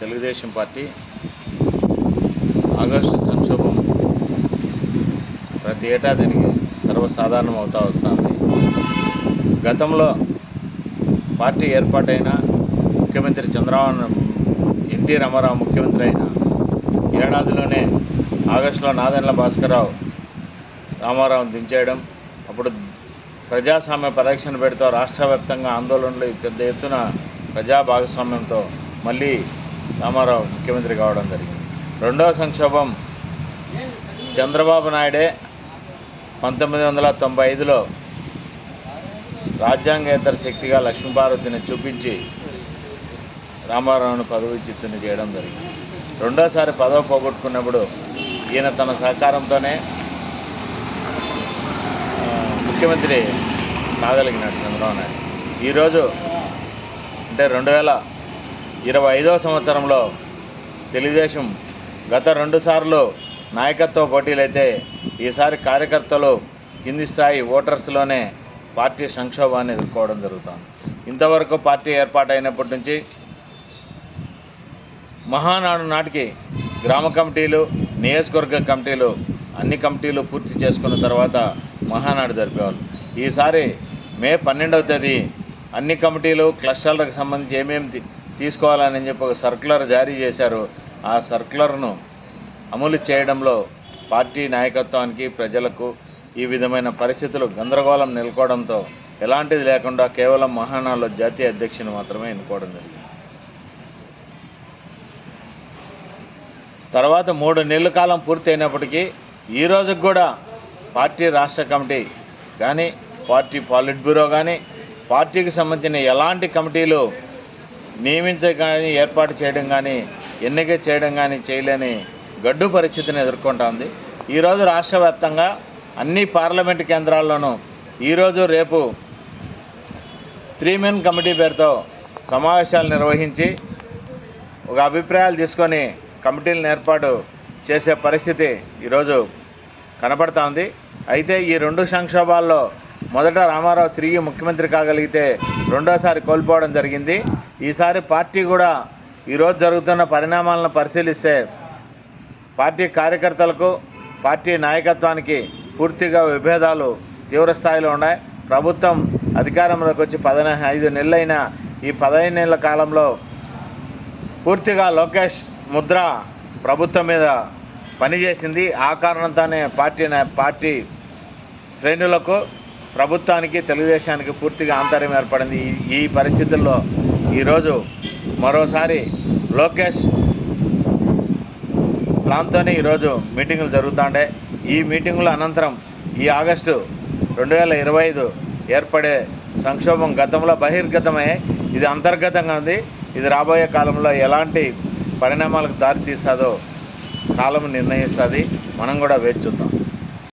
Telugu Desam party August సంక్షోభం ప్రతి ఏటా దీనికి సర్వసాధారణం అవుతూ వస్తుంది. గతంలో పార్టీ ఏర్పాటైన ముఖ్యమంత్రి చంద్రబాబు ఎన్టీ రామారావు ముఖ్యమంత్రి అయిన ఏడాదిలోనే ఆగస్టులో నాదెండ్ల భాస్కరరావు రామారావుని దించేయడం అప్పుడు ప్రజాస్వామ్య పరీక్షను పెడుతూ రాష్ట్ర వ్యాప్తంగా ఆందోళనలు పెద్ద ఎత్తున ప్రజా భాగస్వామ్యంతో మళ్ళీ రామారావు ముఖ్యమంత్రి కావడం జరిగింది. రెండవ సంక్షోభం చంద్రబాబు నాయుడే పంతొమ్మిది వందల తొంభై ఐదులో రాజ్యాంగేతర శక్తిగా లక్ష్మీపార్వతిని చూపించి రామారావును పదవి చిత్తుని చేయడం జరిగింది. రెండోసారి పదవి పోగొట్టుకున్నప్పుడు ఈయన తన సహకారంతోనే ముఖ్యమంత్రి కాగలిగినాడు చంద్రబాబు నాయుడు. ఈరోజు అంటే రెండు వేల ఇరవై ఐదవ సంవత్సరంలో తెలుగుదేశం గత రెండు సార్లు నాయకత్వ పోటీలైతే ఈసారి కార్యకర్తలు కింది స్థాయి ఓటర్స్లోనే పార్టీ సంక్షోభాన్ని ఎదుర్కోవడం జరుగుతుంది. ఇంతవరకు పార్టీ ఏర్పాటైనప్పటి నుంచి మహానాడు నాటికి గ్రామ కమిటీలు నియోజకవర్గ కమిటీలు అన్ని కమిటీలు పూర్తి చేసుకున్న తర్వాత మహానాడు జరిపేవాళ్ళు. ఈసారి మే పన్నెండవ తేదీ అన్ని కమిటీలు క్లస్టర్లకు సంబంధించి ఏమేమి తీసుకోవాలని చెప్పి ఒక సర్క్యులర్ జారీ చేశారు. ఆ సర్క్యులర్ను అమలు చేయడంలో పార్టీ నాయకత్వానికి ప్రజలకు ఈ విధమైన పరిస్థితులు గందరగోళం నెలకోవడంతో ఎలాంటిది లేకుండా కేవలం మహానాల్లో జాతీయ అధ్యక్షుని మాత్రమే ఎన్నుకోవడం జరిగింది. తర్వాత మూడు నెలల కాలం పూర్తి అయినప్పటికీ ఈ రోజుకు కూడా పార్టీ రాష్ట్ర కమిటీ కానీ పార్టీ పాలిట్ బ్యూరో కానీ పార్టీకి సంబంధించిన ఎలాంటి కమిటీలు నియమించ కానీ ఏర్పాటు చేయడం కానీ ఎన్నిక చేయడం కానీ చేయలేని గడ్డు పరిస్థితిని ఎదుర్కొంటోంది. ఈరోజు రాష్ట్ర వ్యాప్తంగా అన్ని పార్లమెంటు కేంద్రాల్లోనూ ఈరోజు రేపు త్రీ మెన్ కమిటీ పేరుతో సమావేశాలు నిర్వహించి ఒక అభిప్రాయాలు తీసుకొని కమిటీలను ఏర్పాటు చేసే పరిస్థితి ఈరోజు కనపడతా ఉంది అయితే ఈ రెండు సంక్షోభాల్లో మొదట రామారావు తిరిగి ముఖ్యమంత్రి కాగలిగితే రెండోసారి కోల్పోవడం జరిగింది. ఈసారి పార్టీ కూడా ఈరోజు జరుగుతున్న పరిణామాలను పరిశీలిస్తే పార్టీ కార్యకర్తలకు పార్టీ నాయకత్వానికి పూర్తిగా విభేదాలు తీవ్రస్థాయిలో ఉన్నాయి. ప్రభుత్వం అధికారంలోకి వచ్చి పదన ఐదు నెలలైన ఈ పదహైదు నెలల కాలంలో పూర్తిగా లోకేష్ ముద్ర ప్రభుత్వం మీద పనిచేసింది. ఆ కారణంతోనే పార్టీ పార్టీ శ్రేణులకు ప్రభుత్వానికి తెలుగుదేశానికి పూర్తిగా ఆంతర్యం ఏర్పడింది. ఈ పరిస్థితుల్లో ఈరోజు మరోసారి లోకేష్ ప్లాన్తోనే ఈరోజు మీటింగులు జరుగుతుండే. ఈ మీటింగుల అనంతరం ఈ ఆగస్టు రెండు వేల ఇరవై ఐదు ఏర్పడే సంక్షోభం గతంలో బహిర్గతమే. ఇది అంతర్గతంగా ఉంది. ఇది రాబోయే కాలంలో ఎలాంటి పరిణామాలకు దారితీస్తుందో కాలం నిర్ణయిస్తుంది. మనం కూడా వేచి చూద్దాం.